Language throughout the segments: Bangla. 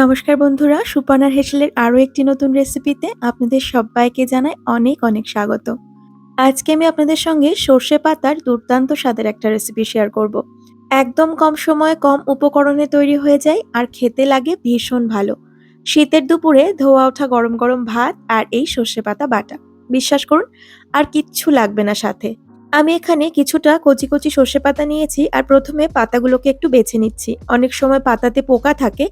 নমস্কার বন্ধুরা, সুপর্ণার হেসেলের আরও একটি নতুন রেসিপিতে আপনাদের সবাইকে জানাই অনেক অনেক স্বাগত। আজকে আমি আপনাদের সঙ্গে সর্ষে পাতার দুর্দান্ত স্বাদের একটা রেসিপি শেয়ার করব। একদম কম সময়ে কম উপকরণে তৈরি হয়ে যায় আর খেতে লাগে ভীষণ ভালো। শীতের দুপুরে ধোয়া ওঠা গরম গরম ভাত আর এই সর্ষে পাতা বাটা। বিশ্বাস করুন, আর কিচ্ছু লাগবে না সাথে। আমি এখানে কিছুটা কচি কচি সর্ষে পাতা নিয়েছি আর প্রথমে পাতাগুলোকে একটু বেছে নিচ্ছি। অনেক সময় পাতাতে পোকা থাকে,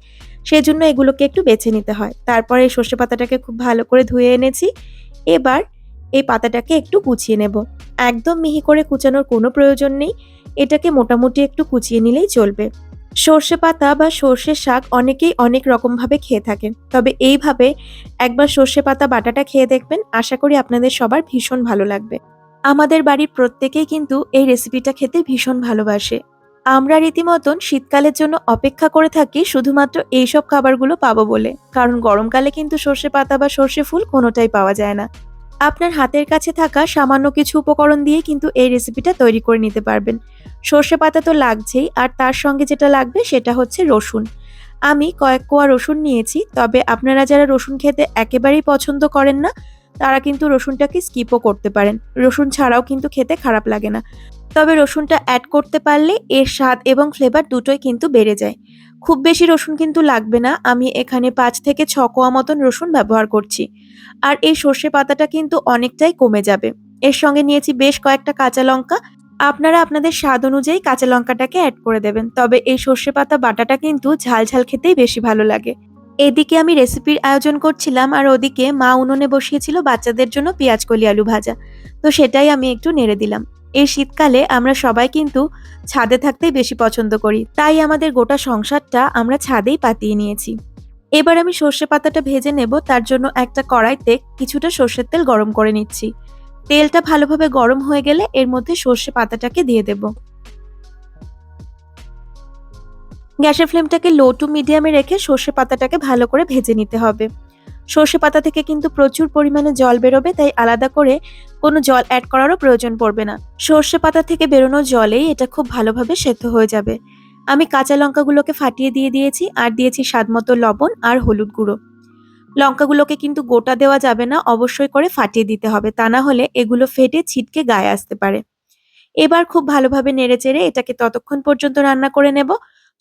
সেজন্য এগুলোকে একটু বেছে নিতে হয়। তারপরে এই সর্ষে পাতাটাকে খুব ভালো করে ধুয়ে এনেছি। এবার এই পাতাটাকে একটু কুচিয়ে নেব। একদম মিহি করে কুচানোর কোনো প্রয়োজন নেই। এটাকে মোটামুটি একটু কুচিয়ে নিলেই চলবে। সর্ষে পাতা বা সর্ষের শাক অনেকেই অনেক রকমভাবে খেয়ে থাকেন। তবে এইভাবে একবার সর্ষে পাতা বাটাটা খেয়ে দেখবেন। আশা করি আপনাদের সবার ভীষণ ভালো লাগবে। আমাদের বাড়ির প্রত্যেকেই কিন্তু এই রেসিপিটা খেতে ভীষণ ভালোবাসে। আমরা রীতিমতন শীতকালের জন্য অপেক্ষা করে থাকি শুধুমাত্র এইসব খাবারগুলো পাবো বলে। কারণ গরমকালে কিন্তু সর্ষে পাতা বা সর্ষে ফুল কোনোটাই পাওয়া যায় না। আপনার হাতের কাছে থাকা সামান্য কিছু উপকরণ দিয়ে কিন্তু এই রেসিপিটা তৈরি করে নিতে পারবেন। সর্ষে পাতা তো লাগছেই, আর তার সঙ্গে যেটা লাগবে সেটা হচ্ছে রসুন। আমি কয়েক কোয়া রসুন নিয়েছি, তবে আপনারা যারা রসুন খেতে একেবারেই পছন্দ করেন না তারা কিন্তু রসুনটাকে স্কিপও করতে পারেন। রসুন ছাড়াও কিন্তু খেতে খারাপ লাগে না। তবে রসুনটা অ্যাড করতে পারলে এর স্বাদ এবং ফ্লেভার দুটোই কিন্তু বেড়ে যায়। খুব বেশি রসুন কিন্তু লাগবে না। আমি এখানে পাঁচ থেকে ছ কোয়া মতন রসুন ব্যবহার করছি। আর এই সর্ষে পাতাটা কিন্তু অনেকটাই কমে যাবে। এর সঙ্গে নিয়েছি বেশ কয়েকটা কাঁচা লঙ্কা। আপনারা আপনাদের স্বাদ অনুযায়ী কাঁচা লঙ্কাটাকে অ্যাড করে দেবেন। তবে এই সর্ষে পাতা বাটাটা কিন্তু ঝাল ঝাল খেতেই বেশি ভালো লাগে। এদিকে আমি রেসিপির আয়োজন করছিলাম আর ওদিকে মা উনুনে বসিয়েছিল বাচ্চাদের জন্য পেঁয়াজ কলি আলু ভাজা। তো সেটাই আমি একটু নেড়ে দিলাম। এই শীতকালে আমরা সবাই কিন্তু ছাদে থাকতেই বেশি পছন্দ করি। তাই আমাদের গোটা সংসারটা আমরা ছাদেই পাতিয়ে নিয়েছি। এবার আমি সর্ষে পাতাটা ভেজে নেব। তার জন্য একটা কড়াইতে কিছুটা সর্ষের তেল গরম করে নিচ্ছি। তেলটা ভালোভাবে গরম হয়ে গেলে এর মধ্যে সর্ষে পাতাটাকে দিয়ে দেব। গ্যাসের ফ্লেমটাকে লো টু মিডিয়ামে রেখে সর্ষে পাতাটাকে ভালো করে ভেজে নিতে হবে। সর্ষে পাতা থেকে কিন্তু প্রচুর পরিমাণে জল বেরোবে, তাই আলাদা করে কোনো জল অ্যাড করারও প্রয়োজন পড়বে না। সর্ষে পাতা থেকে বেরোনো জলেই এটা খুব ভালোভাবে সেদ্ধ হয়ে যাবে। আমি কাঁচা লঙ্কাগুলোকে ফাটিয়ে দিয়ে দিয়েছি, আর দিয়েছি স্বাদ মতো লবণ আর হলুদ গুঁড়ো। লঙ্কাগুলোকে কিন্তু গোটা দেওয়া যাবে না, অবশ্যই করে ফাটিয়ে দিতে হবে, তা না হলে এগুলো ফেটে ছিটকে গায়ে আসতে পারে। এবার খুব ভালোভাবে নেড়ে চেড়ে এটাকে ততক্ষণ পর্যন্ত রান্না করে নেব।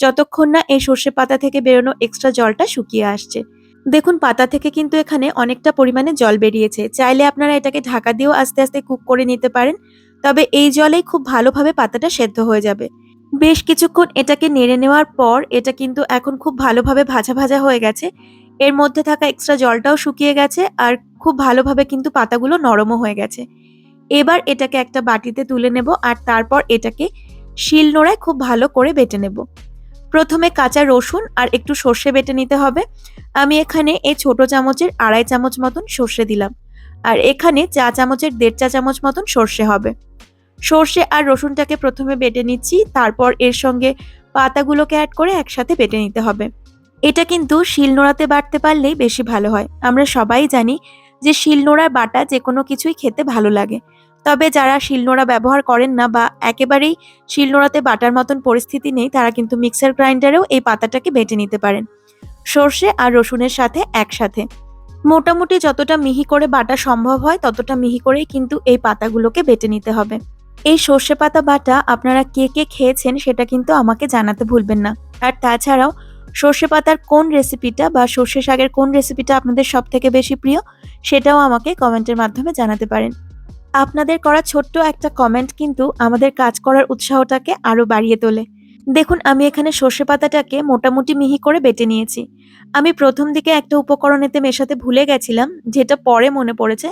যতক্ষণ না এই সর্ষে পাতা থেকে বেরোনো এক্সট্রা জলটা শুকিয়ে আসছে। দেখুন, পাতা থেকে কিন্তু এখানে অনেকটা পরিমাণে জল বেরিয়েছে। চাইলে আপনারা এটাকে ঢাকা দিয়েও আস্তে আস্তে কুক করে নিতে পারেন। তবে এই জলেই খুব ভালোভাবে পাতাটা সেদ্ধ হয়ে যাবে। বেশ কিছুক্ষণ এটাকে নেড়ে নেওয়ার পর এটা কিন্তু এখন খুব ভালোভাবে ভাজা ভাজা হয়ে গেছে। এর মধ্যে থাকা এক্সট্রা জলটাও শুকিয়ে গেছে আর খুব ভালোভাবে কিন্তু পাতাগুলো নরমও হয়ে গেছে। এবার এটাকে একটা বাটিতে তুলে নেব আর তারপর এটাকে শিল নোড়ায় খুব ভালো করে বেটে নেব। প্রথমে কাঁচা রসুন আর একটু সর্ষে বেটে নিতে হবে। আমি এখানে এই ছোট চামচের আড়াই চামচ মতন সর্ষে দিলাম। আর এখানে চা চামচের দেড় চা চামচ মতন সর্ষে হবে। সর্ষে আর রসুনটাকে প্রথমে বেটে নিচ্ছি, তারপর এর সঙ্গে পাতাগুলোকে অ্যাড করে একসাথে বেটে নিতে হবে। এটা কিন্তু শিলনোড়াতে বাটতে পারলেই বেশি ভালো হয়। আমরা সবাই জানি যে শিলনোড়ার বাটা যে কোনো কিছুই খেতে ভালো লাগে। তবে যারা শিলনোড়া ব্যবহার করেন না বা একেবারেই শিলনোড়াতে বাটার মতন পরিস্থিতি নেই, তারা কিন্তু মিক্সার গ্রাইন্ডারেও এই পাতাটাকে বেটে নিতে পারেন। সর্ষে আর রসুনের সাথে একসাথে। মোটামুটি যতটা মিহি করে বাটা সম্ভব হয়, ততটা মিহি করেই কিন্তু এই পাতাগুলোকে বেটে নিতে হবে। এই সর্ষে পাতা বাটা আপনারা কে কে খেয়েছেন সেটা কিন্তু আমাকে জানাতে ভুলবেন না। আর তাছাড়াও সর্ষে পাতার কোন রেসিপিটা বা সর্ষে শাকের কোন রেসিপিটা আপনাদের সব থেকে বেশি প্রিয়, সেটাও আমাকে কমেন্টের মাধ্যমে জানাতে পারেন। আপনাদের করা ছোট্ট একটা কমেন্ট কিন্তু আমাদের কাজ করার উৎসাহটাকে আরও বাড়িয়ে তোলে। দেখুন, আমি এখানে সর্ষে পাতাটাকে মোটামুটি মিহি করে বেটে নিয়েছি। আমি প্রথম দিকে একটা উপকরণ এতে মেশাতে ভুলে গেছিলাম, যেটা পরে মনে পড়েছে,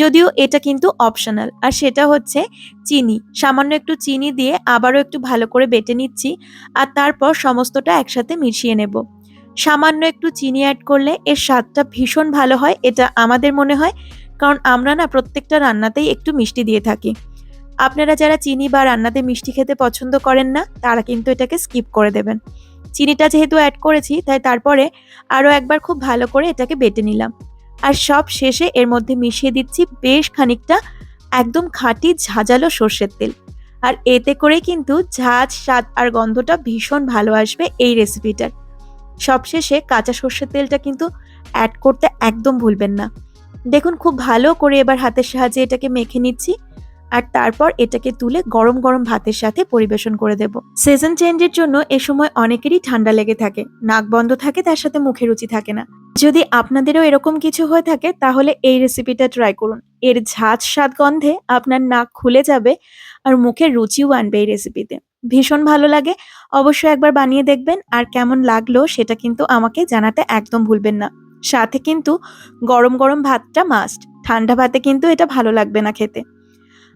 যদিও এটা কিন্তু অপশনাল আর সেটা হচ্ছে চিনি। সামান্য একটু চিনি দিয়ে আবারও একটু ভালো করে বেটে নিচ্ছি আর তারপর সমস্তটা একসাথে মিশিয়ে নেব। সামান্য একটু চিনি অ্যাড করলে এর স্বাদটা ভীষণ ভালো হয়, এটা আমাদের মনে হয় কারণ আমরা না প্রত্যেকটা রান্নাতেই একটু মিষ্টি দিয়ে থাকি। আপনারা যারা চিনি বা রান্নাতে মিষ্টি খেতে পছন্দ করেন না, তারা কিন্তু এটাকে স্কিপ করে দেবেন। চিনিটা যেহেতু অ্যাড করেছি, তাই তারপরে আরও একবার খুব ভালো করে এটাকে বেটে নিলাম। আর সব শেষে এর মধ্যে মিশিয়ে দিচ্ছি বেশ খানিকটা একদম খাঁটি ঝাঁঝালো সর্ষের তেল। আর এতে করে কিন্তু ঝাঁজ, স্বাদ আর গন্ধটা ভীষণ ভালো আসবে এই রেসিপিটার সবশেষে কাঁচা সর্ষের তেলটা কিন্তু অ্যাড করতে একদম ভুলবেন না। দেখুন, খুব ভালো করে এবার হাতের সাহায্যে এটাকে মেখে নিচ্ছি। আর তারপর এটাকে তুলে গরম গরম ভাতের সাথে পরিবেশন করে দেব। সিজন চেঞ্জের জন্য এ সময় অনেকেরই ঠান্ডা লেগে থাকে। নাক বন্ধ থাকে, তার সাথে মুখে রুচি থাকে না। যদি আপনাদেরও এরকম কিছু হয়ে থাকে, তাহলে এই রেসিপিটা ট্রাই করুন। এর ঝাঁজ স্বাদ গন্ধে আপনার নাক খুলে যাবে আর মুখের রুচিও আনবে এই রেসিপিতে ভীষণ ভালো লাগে। অবশ্যই একবার বানিয়ে দেখবেন। আর কেমন লাগল সেটা কিন্তু আমাকে জানাতে একদম ভুলবেন না। সাথে কিন্তু গরম গরম ভাতটা মাস্ট ঠান্ডা ভাতে কিন্তু এটা ভালো লাগবে না খেতে।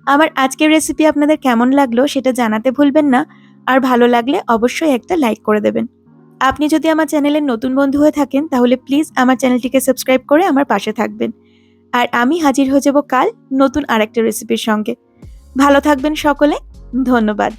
আমার আজকের রেসিপি আপনাদের কেমন লাগল সেটা জানাতে ভুলবেন না। আর ভালো লাগলে অবশ্যই একটা লাইক করে দেবেন। আপনি যদি আমার চ্যানেলের নতুন বন্ধু হয়ে থাকেন, তাহলে প্লিজ আমার চ্যানেলটিকে সাবস্ক্রাইব করে আমার পাশে থাকবেন। আর আমি হাজির হয়ে যাব কাল নতুন আরেকটা রেসিপির সঙ্গে। ভালো থাকবেন সকলে। ধন্যবাদ।